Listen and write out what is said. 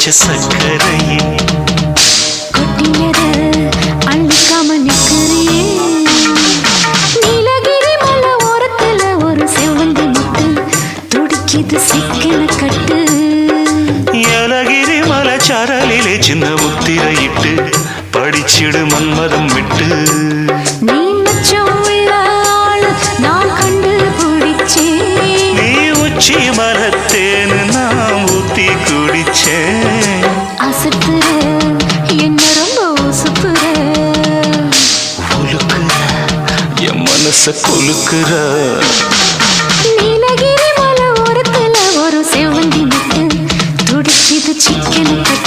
சக்கரையே கொட்டியத அள்ளிக்காம நிக்கிறியே நீலகிரி மலை ஓரத்துல ஒரு செவ்வந்தி முட்டு துடிக்குது சிக்கன கட்டு. ஏலகிரி மலைச்சாரலிலே சின்ன முத்திரையிட்டு படிச்சிடு மன்மதம் விட்டு. நீ நான் கண்டு பிடிச்சேன். நீ உச்சி மரத்தேன்னு நான் மனச குலுக்குற. நீலகிரி மலை ஓரத்துல ஒரு செவந்தி முட்டு. துடிச்சது சிக்கனுக்கு